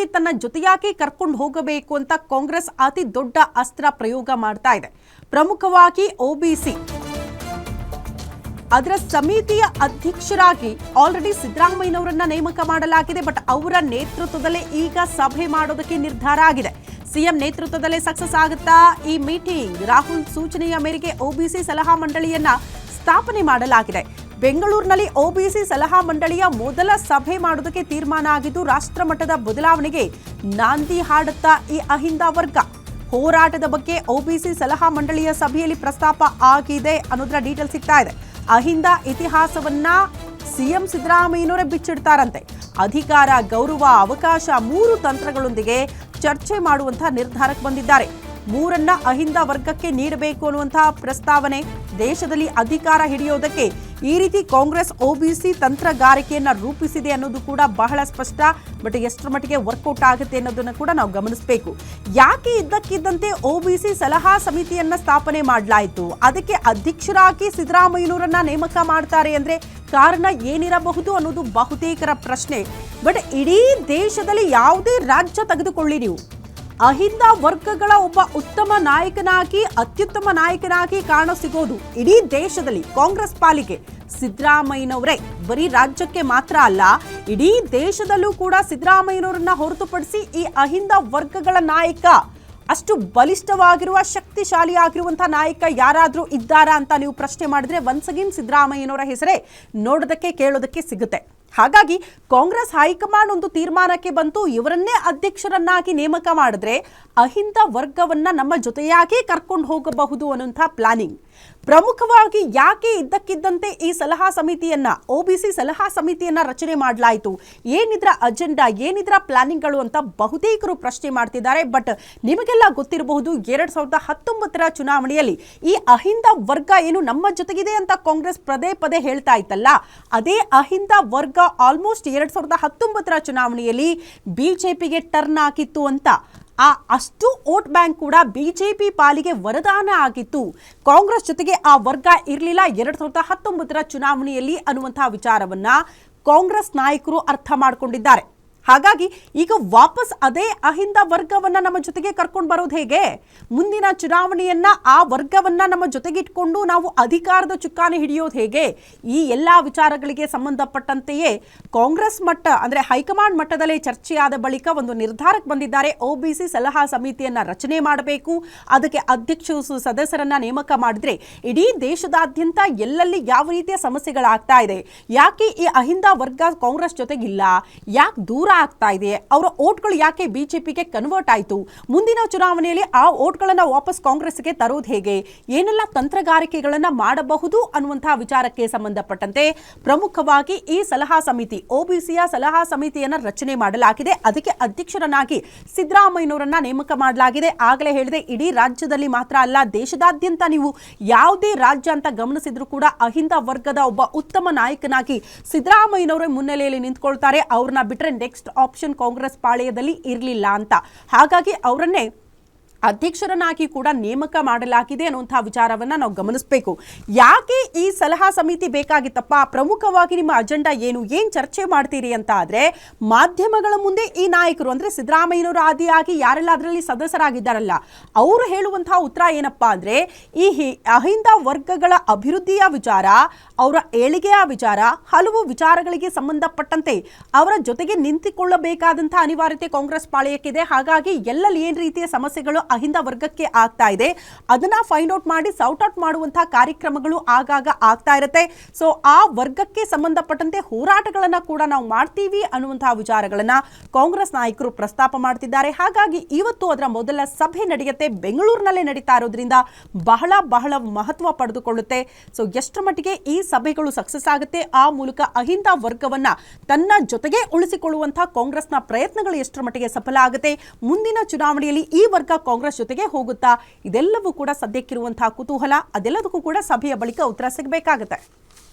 ಇದ್ದಂತೆ ತನ್ನ ಜೊತೆಯಾಗಿ ಕರ್ಕೊಂಡು ಹೋಗಬೇಕು ಅಂತ ಕಾಂಗ್ರೆಸ್ ಅತಿ ದೊಡ್ಡ ಅಸ್ತ್ರ ಪ್ರಯೋಗ ಮಾಡ್ತಾ ಇದೆ. ಪ್ರಮುಖವಾಗಿ ಒಬಿಸಿ ಅದರ ಸಮಿತಿಯ ಅಧ್ಯಕ್ಷರಾಗಿ ಆಲ್ರೆಡಿ ಸಿದ್ದರಾಮಯ್ಯನವರನ್ನ ನೇಮಕ ಮಾಡಲಾಗಿದೆ ಬಟ್ ಅವರ ನೇತೃತ್ವದಲ್ಲೇ ಈಗ ಸಭೆ ಮಾಡೋದಕ್ಕೆ ನಿರ್ಧಾರ ಆಗಿದೆ. ಸಿಎಂ ನೇತೃತ್ವದಲ್ಲೇ ಸಕ್ಸಸ್ ಆಗುತ್ತಾ? ಈ ಮೀಟಿಂಗ್ ರಾಹುಲ್ ಸೂಚನೆಯ ಮೇರೆಗೆ ಒಬಿಸಿ ಸಲಹಾ ಮಂಡಳಿಯನ್ನ ಸ್ಥಾಪನೆ ಮಾಡಲಾಗಿದೆ. ಬೆಂಗಳೂರಿನಲ್ಲಿ ಒಬಿಸಿ ಸಲಹಾ ಮಂಡಳಿಯ ಮೊದಲ ಸಭೆ ಮಾಡೋದಕ್ಕೆ ತೀರ್ಮಾನ ಆಗಿದ್ದು ರಾಷ್ಟ್ರ ಮಟ್ಟದ ಬದಲಾವಣೆಗೆ ನಾಂದಿ ಹಾಡುತ್ತಾ ಈ ಅಹಿಂದ ವರ್ಗ. ಹೋರಾಟದ ಬಗ್ಗೆ ಒಬಿಸಿ ಸಲಹಾ ಮಂಡಳಿಯ ಸಭೆಯಲ್ಲಿ ಪ್ರಸ್ತಾಪ ಆಗಿದೆ ಅನ್ನೋದರ ಡೀಟೇಲ್ ಸಿಗ್ತಾ ಇದೆ. ಅಹಿಂದ ಇತಿಹಾಸವನ್ನ ಸಿಎಂ ಸಿದ್ದರಾಮಯ್ಯನವರೇ ಬಿಚ್ಚಿಡ್ತಾರಂತೆ. ಅಧಿಕಾರ, ಗೌರವ, ಅವಕಾಶ ಮೂರು ತಂತ್ರಗಳೊಂದಿಗೆ ಚರ್ಚೆ ಮಾಡುವಂತಹ ನಿರ್ಧಾರಕ್ಕೆ ಬಂದಿದ್ದಾರೆ. ಮೂರನ್ನ ಅಹಿಂದ ವರ್ಗಕ್ಕೆ ನೀಡಬೇಕು ಅನ್ನುವಂತಹ ಪ್ರಸ್ತಾವನೆ. ದೇಶದಲ್ಲಿ ಅಧಿಕಾರ ಹಿಡಿಯೋದಕ್ಕೆ ಈ ರೀತಿ ಕಾಂಗ್ರೆಸ್ ಒಬಿಸಿ ತಂತ್ರಗಾರಿಕೆಯನ್ನ ರೂಪಿಸಿದೆ ಅನ್ನೋದು ಕೂಡ ಬಹಳ ಸ್ಪಷ್ಟ, ಬಟ್ ಎಷ್ಟರ ಮಟ್ಟಿಗೆ ವರ್ಕೌಟ್ ಆಗುತ್ತೆ ಅನ್ನೋದನ್ನು ಕೂಡ ನಾವು ಗಮನಿಸಬೇಕು. ಯಾಕೆ ಇದ್ದಕ್ಕಿದ್ದಂತೆ ಒಬಿಸಿ ಸಲಹಾ ಸಮಿತಿಯನ್ನ ಸ್ಥಾಪನೆ ಮಾಡಲಾಯಿತು? ಅದಕ್ಕೆ ಅಧ್ಯಕ್ಷರಾಗಿ ಸಿದ್ದರಾಮಯ್ಯನವರನ್ನ ನೇಮಕ ಮಾಡ್ತಾರೆ ಅಂದ್ರೆ ಕಾರಣ ಏನಿರಬಹುದು ಅನ್ನೋದು ಬಹುತೇಕರ ಪ್ರಶ್ನೆ. ಬಟ್ ಇಡೀ ದೇಶದಲ್ಲಿ ಯಾವುದೇ ರಾಜ್ಯ ತೆಗೆದುಕೊಳ್ಳಿ ನೀವು. ಅಹಿಂದ ವರ್ಗಗಳ ಒಬ್ಬ ಉತ್ತಮ ನಾಯಕನಾಗಿ, ಅತ್ಯುತ್ತಮ ನಾಯಕನಾಗಿ ಕಾಣಸಿಗೋದು ಇಡೀ ದೇಶದಲ್ಲಿ ಕಾಂಗ್ರೆಸ್ ಪಾಲಿಗೆ ಸಿದ್ದರಾಮಯ್ಯನವರೇ. ಬರೀ ರಾಜ್ಯಕ್ಕೆ ಮಾತ್ರ ಅಲ್ಲ, ಇಡೀ ದೇಶದಲ್ಲೂ ಕೂಡ ಸಿದ್ದರಾಮಯ್ಯನವರನ್ನ ಹೊರತುಪಡಿಸಿ ಈ ಅಹಿಂದ ವರ್ಗಗಳ ನಾಯಕ ಅಷ್ಟು ಬಲಿಷ್ಠವಾಗಿರುವ ಶಕ್ತಿಶಾಲಿ ಆಗಿರುವಂತಹ ನಾಯಕ ಯಾರಾದರೂ ಇದ್ದಾರಾ ಅಂತ ನೀವು ಪ್ರಶ್ನೆ ಮಾಡಿದ್ರೆ ಒನ್ಸ್ ಅಗೇನ್ ಸಿದ್ದರಾಮಯ್ಯನವರ ಹೆಸರೇ ನೋಡೋದಕ್ಕೆ, ಕೇಳೋದಕ್ಕೆ ಸಿಗುತ್ತೆ. ಹಾಗಾಗಿ ಕಾಂಗ್ರೆಸ್ ಹೈಕಮಾಂಡ್ ಒಂದು ತೀರ್ಮಾನಕ್ಕೆ ಬಂತು, ಇವರನ್ನೇ ಅಧ್ಯಕ್ಷರನ್ನಾಗಿ ನೇಮಕ ಮಾಡಿದ್ರೆ ಅಹಿಂದ ವರ್ಗವನ್ನ ನಮ್ಮ ಜೊತೆಯಾಗಿ ಕರ್ಕೊಂಡು ಹೋಗಬಹುದು ಅನ್ನುವಂಥ ಪ್ಲಾನಿಂಗ್ ಪ್ರಮುಖವಾಗಿ ಯಾಕೆ ಇದ್ದಕ್ಕಿದ್ದಂತೆ ಈ ಸಲಹಾ ಸಮಿತಿಯನ್ನ ಒಬಿಸಿ ಸಲಹಾ ಸಮಿತಿಯನ್ನ ರಚನೆ ಮಾಡಲಾಯಿತು? ಏನಿದ್ರ ಅಜೆಂಡಾ, ಏನಿದ್ರ ಪ್ಲಾನಿಂಗ್ಗಳು ಅಂತ ಬಹುತೇಕರು ಪ್ರಶ್ನೆ ಮಾಡ್ತಿದ್ದಾರೆ. ಬಟ್ ನಿಮಗೆಲ್ಲ ಗೊತ್ತಿರಬಹುದು, ಎರಡ್ ಸಾವಿರದ ಹತ್ತೊಂಬತ್ತರ ಚುನಾವಣೆಯಲ್ಲಿ ಈ ಅಹಿಂದ ವರ್ಗ ಏನು ನಮ್ಮ ಜೊತೆಗಿದೆ ಅಂತ ಕಾಂಗ್ರೆಸ್ ಪದೇ ಪದೇ ಹೇಳ್ತಾ ಇತ್ತಲ್ಲ? ಅದೇ ಅಹಿಂದ ವರ್ಗ ಆಲ್ಮೋಸ್ಟ್ ಎರಡ್ ಸಾವಿರದ ಹತ್ತೊಂಬತ್ತರ ಚುನಾವಣೆಯಲ್ಲಿ ಬಿಜೆಪಿಗೆ ಟರ್ನ್ ಹಾಕಿತ್ತು ಅಂತ ಆ ಅಷ್ಟು ವೋಟ್ ಬ್ಯಾಂಕ್ ಕೂಡ ಬಿಜೆಪಿ ಪಾಲಿಗೆ ವರದಾನ ಆಗಿತ್ತು. ಕಾಂಗ್ರೆಸ್ ಜೊತೆಗೆ ಆ ವರ್ಗ ಇರಲಿಲ್ಲ. ಎರಡ್ ಸಾವಿರದ ಹತ್ತೊಂಬತ್ತರ ಚುನಾವಣೆಯಲ್ಲಿ ಅನ್ನುವಂತಹ ವಿಚಾರವನ್ನ ಕಾಂಗ್ರೆಸ್ ನಾಯಕರು ಅರ್ಥ ಮಾಡಿಕೊಂಡಿದ್ದಾರೆ. ಹಾಗಾಗಿ ಈಗ ವಾಪಸ್ ಅದೇ ಅಹಿಂದ ವರ್ಗವನ್ನ ನಮ್ಮ ಜೊತೆಗೆ ಕರ್ಕೊಂಡು ಬರೋದು ಹೇಗೆ? ಮುಂದಿನ ಚುನಾವಣೆಯನ್ನ ಆ ವರ್ಗವನ್ನ ನಮ್ಮ ಜೊತೆಗಿಟ್ಕೊಂಡು ನಾವು ಅಧಿಕಾರದ ಚುಕ್ಕಾಣಿ ಹಿಡಿಯೋದು ಹೇಗೆ? ಈ ಎಲ್ಲ ವಿಚಾರಗಳಿಗೆ ಸಂಬಂಧಪಟ್ಟಂತೆಯೇ ಕಾಂಗ್ರೆಸ್ ಮಟ್ಟ, ಅಂದ್ರೆ ಹೈಕಮಾಂಡ್ ಮಟ್ಟದಲ್ಲೇ ಚರ್ಚೆಯಾದ ಬಳಿಕ ಒಂದು ನಿರ್ಧಾರಕ್ಕೆ ಬಂದಿದ್ದಾರೆ. ಒಬಿಸಿ ಸಲಹಾ ಸಮಿತಿಯನ್ನ ರಚನೆ ಮಾಡಬೇಕು. ಅದಕ್ಕೆ ಅಧ್ಯಕ್ಷರು ಸದಸ್ಯರನ್ನ ನೇಮಕ ಮಾಡಿದ್ರೆ ಇಡೀ ದೇಶದಾದ್ಯಂತ ಎಲ್ಲೆಲ್ಲಿ ಯಾವ ರೀತಿಯ ಸಮಸ್ಯೆಗಳಾಗ್ತಾ ಇದೆ? ಯಾಕೆ ಈ ಅಹಿಂದ ವರ್ಗ ಕಾಂಗ್ರೆಸ್ ಜೊತೆಗಿಲ್ಲ? ಯಾಕೆ ದೂರ ಆಗ್ತಾ ಇದೆ. ಅವರ ಓಟ್ಗಳು ಯಾಕೆ ಬಿಜೆಪಿಗೆ ಕನ್ವರ್ಟ್ ಆಯಿತು? ಮುಂದಿನ ಚುನಾವಣೆಯಲ್ಲಿ ಆ ಓಟ್ಗಳನ್ನು ವಾಪಸ್ ಕಾಂಗ್ರೆಸ್ಗೆ ತರೋದು ಹೇಗೆ? ಏನೆಲ್ಲ ತಂತ್ರಗಾರಿಕೆಗಳನ್ನ ಮಾಡಬಹುದು ಅನ್ನುವಂತಹ ವಿಚಾರಕ್ಕೆ ಸಂಬಂಧಪಟ್ಟಂತೆ ಪ್ರಮುಖವಾಗಿ ಈ ಸಲಹಾ ಸಮಿತಿ ಒಬಿಸಿಯ ಸಲಹಾ ಸಮಿತಿಯನ್ನ ರಚನೆ ಮಾಡಲಾಗಿದೆ. ಅದಕ್ಕೆ ಅಧ್ಯಕ್ಷರನ್ನಾಗಿ ಸಿದ್ದರಾಮಯ್ಯನವರನ್ನ ನೇಮಕ ಮಾಡಲಾಗಿದೆ. ಆಗಲೇ ಹೇಳಿದೆ, ಇಡೀ ರಾಜ್ಯದಲ್ಲಿ ಮಾತ್ರ ಅಲ್ಲ, ದೇಶದಾದ್ಯಂತ ನೀವು ಯಾವುದೇ ರಾಜ್ಯ ಅಂತ ಗಮನಿಸಿದ್ರು ಕೂಡ ಅಹಿಂದ ವರ್ಗದ ಒಬ್ಬ ಉತ್ತಮ ನಾಯಕನಾಗಿ ಸಿದ್ದರಾಮಯ್ಯನವರ ಮುನ್ನೆಲೆಯಲ್ಲಿ ನಿಂತ್ಕೊಳ್ತಾರೆ. ಅವ್ರನ್ನ ಬಿಟ್ಟರೆ ನೆಕ್ಸ್ಟ್ ಆಪ್ಷನ್ ಕಾಂಗ್ರೆಸ್ ಪಾಳೆಯದಲ್ಲಿ ಇರಲಿಲ್ಲ ಅಂತ. ಹಾಗಾಗಿ ಅವರನ್ನೇ ಅಧ್ಯಕ್ಷರನ್ನಾಗಿ ಕೂಡ ನೇಮಕ ಮಾಡಲಾಗಿದೆ ಅನ್ನುವಂತಹ ವಿಚಾರವನ್ನ ನಾವು ಗಮನಿಸಬೇಕು. ಯಾಕೆ ಈ ಸಲಹಾ ಸಮಿತಿ ಬೇಕಾಗಿತ್ತಪ್ಪ? ಪ್ರಮುಖವಾಗಿ ನಿಮ್ಮ ಅಜೆಂಡಾ ಏನು? ಏನ್ ಚರ್ಚೆ ಮಾಡ್ತೀರಿ ಅಂತ ಆದ್ರೆ, ಮಾಧ್ಯಮಗಳ ಮುಂದೆ ಈ ನಾಯಕರು, ಅಂದ್ರೆ ಸಿದ್ದರಾಮಯ್ಯನವರು ಆದಿಯಾಗಿ ಯಾರೆಲ್ಲ ಅದರಲ್ಲಿ ಸದಸ್ಯರಾಗಿದ್ದಾರಲ್ಲ, ಅವರು ಹೇಳುವಂತಹ ಉತ್ತರ ಏನಪ್ಪಾ ಅಂದ್ರೆ, ಈ ಅಹಿಂದ ವರ್ಗಗಳ ಅಭಿವೃದ್ಧಿಯ ವಿಚಾರ, ಅವರ ಏಳಿಗೆಯ ವಿಚಾರ, ಹಲವು ವಿಚಾರಗಳಿಗೆ ಸಂಬಂಧಪಟ್ಟಂತೆ ಅವರ ಜೊತೆಗೆ ನಿಂತುಕೊಳ್ಳಬೇಕಾದಂತಹ ಅನಿವಾರ್ಯತೆ ಕಾಂಗ್ರೆಸ್ ಪಾಳೆಯಕ್ಕಿದೆ. ಹಾಗಾಗಿ ಎಲ್ಲಲ್ಲಿ ಏನ್ ರೀತಿಯ ಸಮಸ್ಯೆಗಳು ಅಹಿಂದ ವರ್ಗಕ್ಕೆ ಆಗ್ತಾ ಇದೆ. ಅದನ್ನ ಫೈಂಡ್ ಔಟ್ ಮಾಡಿ ಸೌಟ್ ಔಟ್ ಮಾಡುವಂತಹ ಕಾರ್ಯಕ್ರಮಗಳು ಆಗಾಗ ಆಗ್ತಾ ಇರುತ್ತೆ. ಸೊ ಆ ವರ್ಗಕ್ಕೆ ಸಂಬಂಧಪಟ್ಟಂತೆ ಹೋರಾಟಗಳನ್ನ ಕೂಡ ನಾವು ಮಾಡ್ತೀವಿ ಅನ್ನುವಂತಹ ವಿಚಾರಗಳನ್ನ ಕಾಂಗ್ರೆಸ್ ನಾಯಕರು ಪ್ರಸ್ತಾಪ ಮಾಡ್ತಿದ್ದಾರೆ. ಹಾಗಾಗಿ ಇವತ್ತು ಅದರ ಮೊದಲ ಸಭೆ ನಡೆಯುತ್ತೆ. ಬೆಂಗಳೂರಿನಲ್ಲೇ ನಡೀತಾ ಇರೋದ್ರಿಂದ ಬಹಳ ಬಹಳ ಮಹತ್ವ ಪಡೆದುಕೊಳ್ಳುತ್ತೆ. ಸೊ ಎಷ್ಟರ ಮಟ್ಟಿಗೆ ಈ ಸಭೆಗಳು ಸಕ್ಸಸ್ ಆಗುತ್ತೆ, ಆ ಮೂಲಕ ಅಹಿಂದ ವರ್ಗವನ್ನ ತನ್ನ ಜೊತೆಗೆ ಉಳಿಸಿಕೊಳ್ಳುವಂತಹ ಕಾಂಗ್ರೆಸ್ನ ಪ್ರಯತ್ನಗಳು ಎಷ್ಟರ ಮಟ್ಟಿಗೆ ಸಫಲ ಆಗುತ್ತೆ, ಮುಂದಿನ ಚುನಾವಣೆಯಲ್ಲಿ ಈ ವರ್ಗ ಕಾಂಗ್ರೆಸ್ ಜೊತೆಗೆ ಹೋಗುತ್ತಾ? ಇದೆಲ್ಲವೂ ಕೂಡ ಸದ್ಯಕ್ಕಿರುವಂತಹ ಕುತೂಹಲ. ಅದೆಲ್ಲದಕ್ಕೂ ಕೂಡ ಸಭೆಯ ಬಳಿಕ ಉತ್ತರ ಸಿಗಬೇಕಾಗುತ್ತೆ.